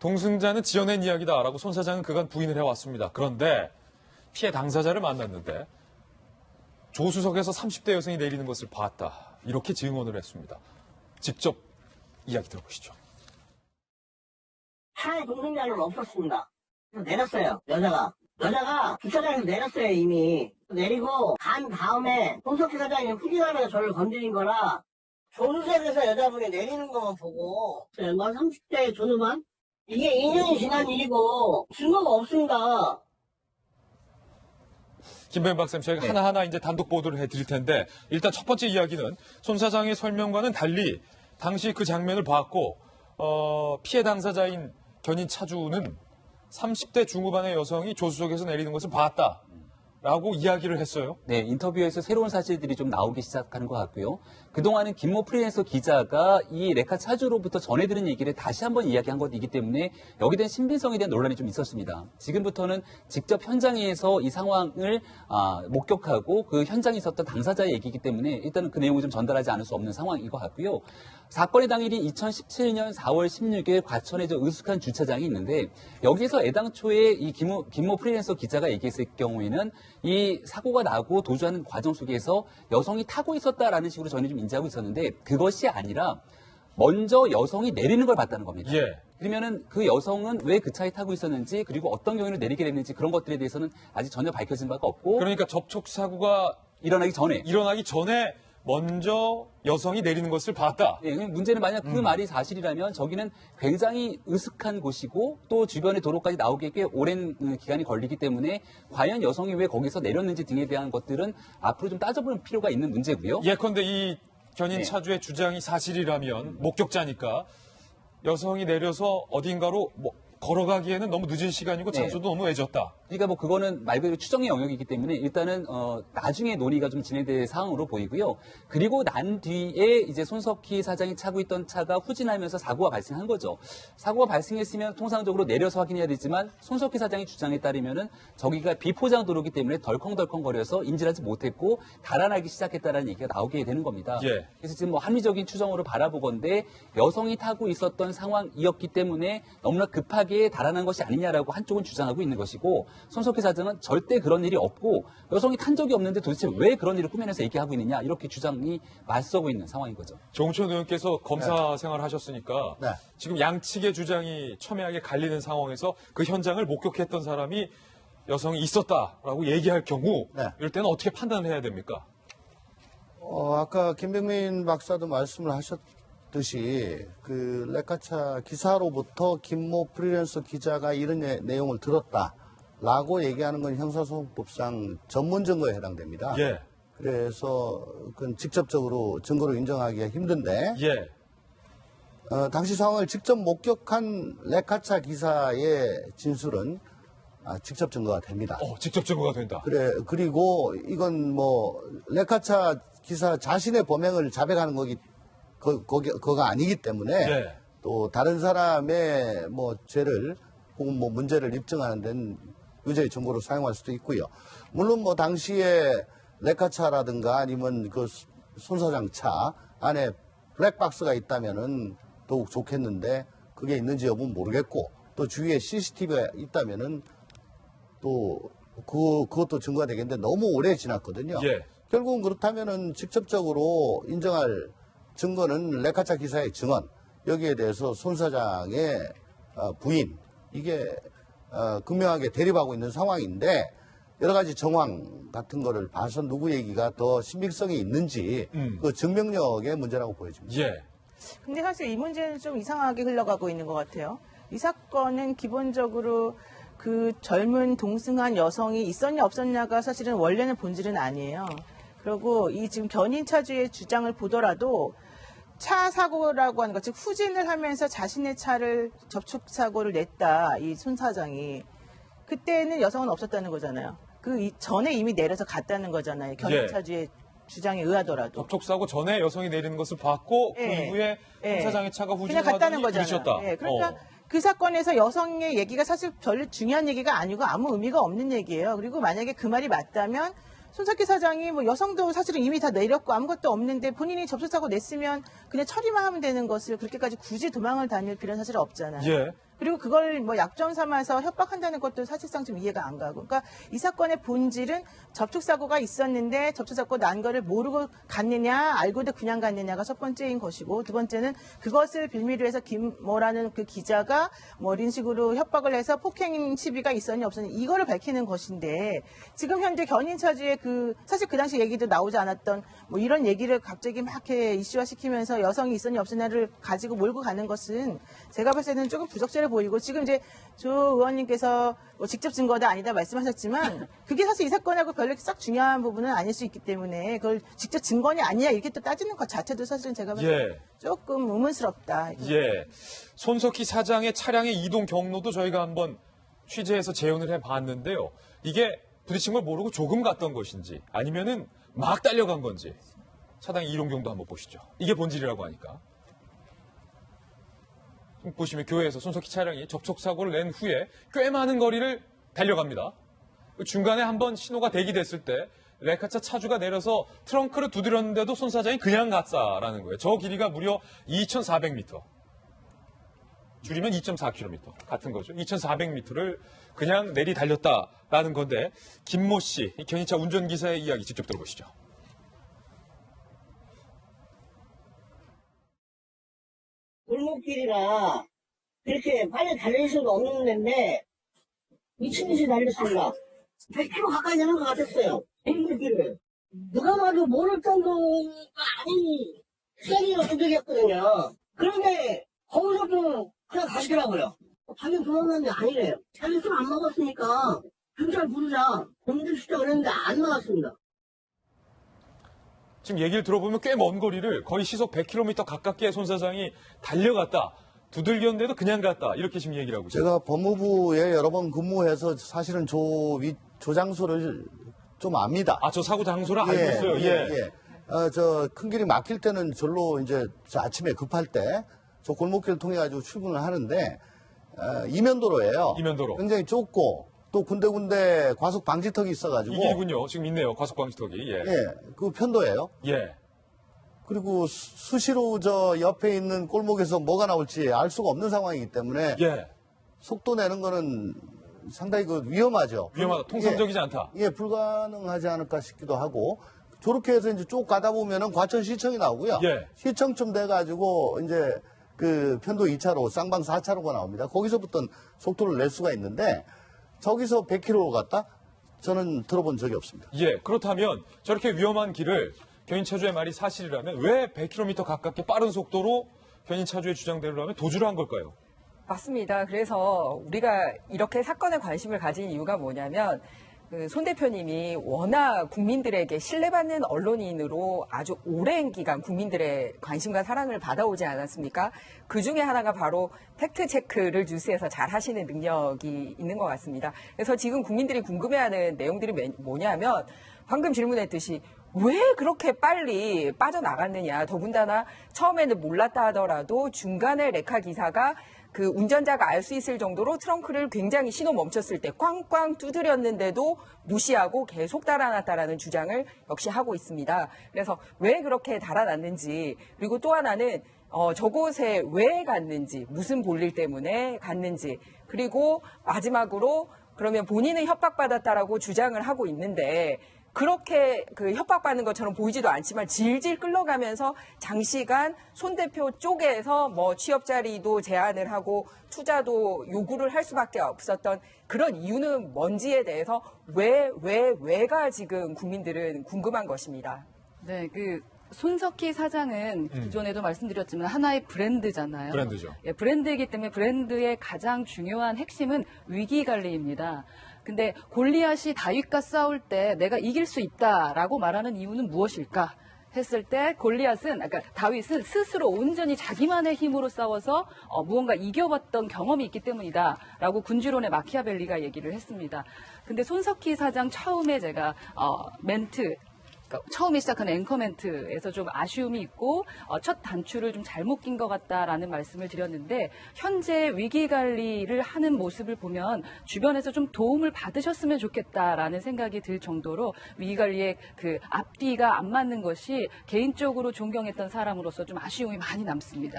동승자는 지어낸 이야기다라고 손 사장은 그간 부인을 해왔습니다. 그런데 피해 당사자를 만났는데 조수석에서 30대 여성이 내리는 것을 봤다. 이렇게 증언을 했습니다. 직접 이야기 들어보시죠. 차에 동승자는 없었습니다. 내렸어요, 여자가. 여자가 주차장에서 내렸어요, 이미. 내리고 간 다음에 홍석희 사장이 후진하면서 저를 건드린 거라 조수석에서 여자분이 내리는 것만 보고 연간 30대 조누만? 이게 2년이 지난 일이고 증거가 없습니다. 김배현 박사님, 저희가 하나하나 이제 단독 보도를 해드릴 텐데, 일단 첫 번째 이야기는 손 사장의 설명과는 달리, 당시 그 장면을 봤고, 어, 피해 당사자인 견인 차주는 30대 중후반의 여성이 조수석에서 내리는 것을 봤다. 라고 이야기를 했어요. 네, 인터뷰에서 새로운 사실들이 좀 나오기 시작하는 것 같고요. 그동안은 김모 프리랜서 기자가 이 레카 차주로부터 전해들은 얘기를 다시 한번 이야기한 것이기 때문에 여기에 대한 신빙성에 대한 논란이 좀 있었습니다. 지금부터는 직접 현장에서 이 상황을 아, 목격하고 그 현장에 있었던 당사자의 얘기이기 때문에 일단은 그 내용을 좀 전달하지 않을 수 없는 상황인 것 같고요. 사건의 당일이 2017년 4월 16일 과천의 저 으슥한 주차장이 있는데 여기에서 애당초에 이 김모, 김모 프리랜서 기자가 얘기했을 경우에는 이 사고가 나고 도주하는 과정 속에서 여성이 타고 있었다라는 식으로 저는 좀 인지하고 있었는데 그것이 아니라 먼저 여성이 내리는 걸 봤다는 겁니다. 예. 그러면은 그 여성은 왜 그 차에 타고 있었는지 그리고 어떤 경위로 내리게 됐는지 그런 것들에 대해서는 아직 전혀 밝혀진 바가 없고 그러니까 접촉 사고가 일어나기 전에 일어나기 전에 먼저 여성이 내리는 것을 봤다. 예, 문제는 만약 그 말이 사실이라면 저기는 굉장히 으슥한 곳이고 또 주변에 도로까지 나오기에 꽤 오랜 음, 기간이 걸리기 때문에 과연 여성이 왜 거기서 내렸는지 등에 대한 것들은 앞으로 좀 따져볼 필요가 있는 문제고요. 예컨대 이 견인 네. 차주의 주장이 사실이라면 목격자니까 여성이 내려서 어딘가로 뭐 걸어가기에는 너무 늦은 시간이고 네. 장소도 너무 애졌다. 그러니까 뭐 그거는 말 그대로 추정의 영역이기 때문에 일단은 어 나중에 논의가 좀 진행될 사항으로 보이고요. 그리고 난 뒤에 이제 손석희 사장이 타고 있던 차가 후진하면서 사고가 발생한 거죠. 사고가 발생했으면 통상적으로 내려서 확인해야 되지만 손석희 사장의 주장에 따르면은 저기가 비포장 도로기 때문에 덜컹덜컹 거려서 인지하지 못했고 달아나기 시작했다라는 얘기가 나오게 되는 겁니다. 예. 그래서 지금 뭐 합리적인 추정으로 바라보건데 여성이 타고 있었던 상황이었기 때문에 너무나 급하게 달아난 것이 아니냐라고 한쪽은 주장하고 있는 것이고 손석희 사장은 절대 그런 일이 없고 여성이 탄 적이 없는데 도대체 왜 그런 일을 꾸며내서 얘기하고 있느냐 이렇게 주장이 맞서고 있는 상황인 거죠. 정우천 의원께서 검사 생활을 하셨으니까 네. 지금 양측의 주장이 첨예하게 갈리는 상황에서 그 현장을 목격했던 사람이 여성이 있었다라고 얘기할 경우 네. 이럴 때는 어떻게 판단을 해야 됩니까? 어, 아까 김병민 박사도 말씀을 하셨 듯이 그 레카차 기사로부터 김모 프리랜서 기자가 이런 예- 내용을 들었다라고 얘기하는 건 형사소송법상 전문 증거에 해당됩니다. 예, 그래서 그건 직접적으로 증거로 인정하기가 힘든데 예, 어, 당시 상황을 직접 목격한 레카차 기사의 진술은 아, 직접 증거가 됩니다. 어, 직접 증거가 된다. 그래 그리고 이건 뭐 레카차 기사 자신의 범행을 자백하는 거기 거, 거기 거가 아니기 때문에 네. 또 다른 사람의 뭐 죄를 혹은 뭐 문제를 입증하는 데는 유죄의 증거로 사용할 수도 있고요. 물론 뭐 당시에 레카차라든가 아니면 그 손 사장 차 안에 블랙박스가 있다면은 더욱 좋겠는데 그게 있는지 여부는 모르겠고 또 주위에 CCTV가 있다면은 또 그, 그것도 증거가 되겠는데 너무 오래 지났거든요. 예. 결국은 그렇다면은 직접적으로 인정할 증거는 레카차 기사의 증언 여기에 대해서 손 사장의 어, 부인 이게 어, 극명하게 대립하고 있는 상황인데 여러 가지 정황 같은 거를 봐서 누구 얘기가 더 신빙성이 있는지 음. 그 증명력의 문제라고 보여집니다. 예. 근데 사실 이 문제는 좀 이상하게 흘러가고 있는 것 같아요. 이 사건은 기본적으로 그 젊은 동승한 여성이 있었냐 없었냐가 사실은 원래는 본질은 아니에요. 그리고 이 지금 견인 차주의 주장을 보더라도 차 사고라고 하는 것, 즉 후진을 하면서 자신의 차를 접촉 사고를 냈다 이 손 사장이 그때는 여성은 없었다는 거잖아요. 그 이- 전에 이미 내려서 갔다는 거잖아요. 예. 차주의 주장에 의하더라도. 접촉 사고 전에 여성이 내리는 것을 봤고 그 예. 이후에 예. 홍 사장의 차가 그냥 후진하더니 갔다는 거잖아요. 부딪혔다. 예, 그러니까 어. 그 사건에서 여성의 얘기가 사실 별로 중요한 얘기가 아니고 아무 의미가 없는 얘기예요. 그리고 만약에 그 말이 맞다면 손석희 사장이 뭐 여성도 사실은 이미 다 내렸고 아무것도 없는데 본인이 접촉사고 냈으면 그냥 처리만 하면 되는 것을 그렇게까지 굳이 도망을 다닐 필요는 사실 없잖아요. 예. 그리고 그걸 뭐 약점 삼아서 협박한다는 것도 사실상 좀 이해가 안 가고. 그러니까 이 사건의 본질은 접촉 사고가 있었는데 접촉 사고 난 거를 모르고 갔느냐, 알고도 그냥 갔느냐가 첫 번째인 것이고 두 번째는 그것을 빌미로 해서 김모라는 그 기자가 뭐 이런 식으로 협박을 해서 폭행 시비가 있었니 없었니 이거를 밝히는 것인데 지금 현재 견인 차주의 그 사실 그 당시 얘기도 나오지 않았던 뭐 이런 얘기를 갑자기 막 이렇게 이슈화 시키면서 여성이 있었니 없었냐를 가지고 몰고 가는 것은 제가 봤을 때는 조금 부적절해 보이고 지금 이제 조 의원님께서 뭐 직접 증거다 아니다 말씀하셨지만 그게 사실 이 사건하고 별로 싹 중요한 부분은 아닐 수 있기 때문에 그걸 직접 증거냐 아니냐 이렇게 또 따지는 것 자체도 사실은 제가 봤을 때 예. 조금 의문스럽다. 예. 손석희 사장의 차량의 이동 경로도 저희가 한번 취재해서 재연을 해 봤는데요. 이게 부딪힌 걸 모르고 조금 갔던 것인지 아니면은 막 달려간 건지 차량의 이동 경도 한번 보시죠. 이게 본질이라고 하니까. 보시면 교회에서 손석희 차량이 접촉사고를 낸 후에 꽤 많은 거리를 달려갑니다. 그 중간에 한번 신호가 대기됐을 때 레카차 차주가 내려서 트렁크를 두드렸는데도 손 사장이 그냥 갔다라는 거예요. 저 길이가 무려 2,400m. 줄이면 2.4km 같은 거죠. 2,400m를 그냥 내리 달렸다라는 건데 김모 씨, 이 견인차 운전기사의 이야기 직접 들어보시죠. 골목길이라 그렇게 빨리 달릴 수가 없는 데인데 미친 듯이 달렸습니다. 100km 가까이 되는 것 같았어요. 골목길을. 누가 봐도 모를 정도가 아닌 세기가 두들겼거든요. 그런데 거기서도 그냥 가시더라고요. 자기 도망갔는데 아니래요. 자기 술 안 먹었으니까 경찰 부르자. 범죄 수사 그랬는데 안 나왔습니다. 지금 얘기를 들어보면 꽤 먼 거리를 거의 시속 100km 가깝게 손 사장이 달려갔다. 두들겼는데도 그냥 갔다. 이렇게 지금 얘기를 하고 있어요. 제가 법무부에 여러 번 근무해서 사실은 조, 위, 조 장소를 좀 압니다. 아, 저 사고 장소를 알고 있어요. 예. 어, 저, 큰 길이 막힐 때는 절로 이제 저 아침에 급할 때 저 골목길을 통해 가지고 출근을 하는데, 어, 이면도로예요. 이면도로. 굉장히 좁고 또 군데군데 과속 방지턱이 있어가지고. 이 길군요. 지금 있네요. 과속 방지턱이. 예. 예, 그 편도예요. 예. 그리고 수- 수시로 저 옆에 있는 골목에서 뭐가 나올지 알 수가 없는 상황이기 때문에 예. 속도 내는 거는 상당히 그 위험하죠. 위험하다. 통상적이지 않다. 예, 불가능하지 않을까 싶기도 하고 저렇게 해서 이제 쭉 가다 보면은 과천 시청이 나오고요. 예. 시청쯤 돼가지고 이제 그 편도 2차로 쌍방 4차로가 나옵니다. 거기서부터 속도를 낼 수가 있는데 저기서 100km로 갔다? 저는 들어본 적이 없습니다. 예. 그렇다면 저렇게 위험한 길을 견인차주의 말이 사실이라면 왜 100km 가깝게 빠른 속도로 견인차주의 주장대로라면 도주를 한 걸까요? 맞습니다. 그래서 우리가 이렇게 사건에 관심을 가진 이유가 뭐냐면 그손 대표님이 워낙 국민들에게 신뢰받는 언론인으로 아주 오랜 기간 국민들의 관심과 사랑을 받아오지 않았습니까? 그 중에 하나가 바로 팩트 체크를 뉴스에서 잘 하시는 능력이 있는 것 같습니다. 그래서 지금 국민들이 궁금해하는 내용들이 매- 뭐냐면 방금 질문했듯이 왜 그렇게 빨리 빠져나갔느냐. 더군다나 처음에는 몰랐다 하더라도 중간에 레카 기사가 그 운전자가 알 수 있을 정도로 트렁크를 굉장히 신호 멈췄을 때 꽝꽝 두드렸는데도 무시하고 계속 달아났다라는 주장을 역시 하고 있습니다. 그래서 왜 그렇게 달아났는지 그리고 또 하나는 어, 저곳에 왜 갔는지 무슨 볼일 때문에 갔는지 그리고 마지막으로 그러면 본인은 협박받았다라고 주장을 하고 있는데 그렇게 그 협박받는 것처럼 보이지도 않지만 질질 끌러가면서 장시간 손 대표 쪽에서 뭐 취업 자리도 제안을 하고 투자도 요구를 할 수밖에 없었던 그런 이유는 뭔지에 대해서 왜, 왜, 왜가 지금 국민들은 궁금한 것입니다. 네, 그 손석희 사장은 기존에도 말씀드렸지만 하나의 브랜드잖아요. 브랜드죠. 예, 브랜드이기 때문에 브랜드의 가장 중요한 핵심은 위기 관리입니다. 근데 골리앗이 다윗과 싸울 때 내가 이길 수 있다라고 말하는 이유는 무엇일까? 했을 때 골리앗은 아까 다윗은 스스로 온전히 자기만의 힘으로 싸워서 어, 무언가 이겨봤던 경험이 있기 때문이다라고 군주론의 마키아벨리가 얘기를 했습니다. 근데 손석희 사장 처음에 제가 어, 멘트 그러니까 처음에 시작한 앵커 멘트에서 좀 아쉬움이 있고 어, 첫 단추를 좀 잘못 낀 것 같다라는 말씀을 드렸는데 현재 위기 관리를 하는 모습을 보면 주변에서 좀 도움을 받으셨으면 좋겠다라는 생각이 들 정도로 위기 관리의 그 앞뒤가 안 맞는 것이 개인적으로 존경했던 사람으로서 좀 아쉬움이 많이 남습니다.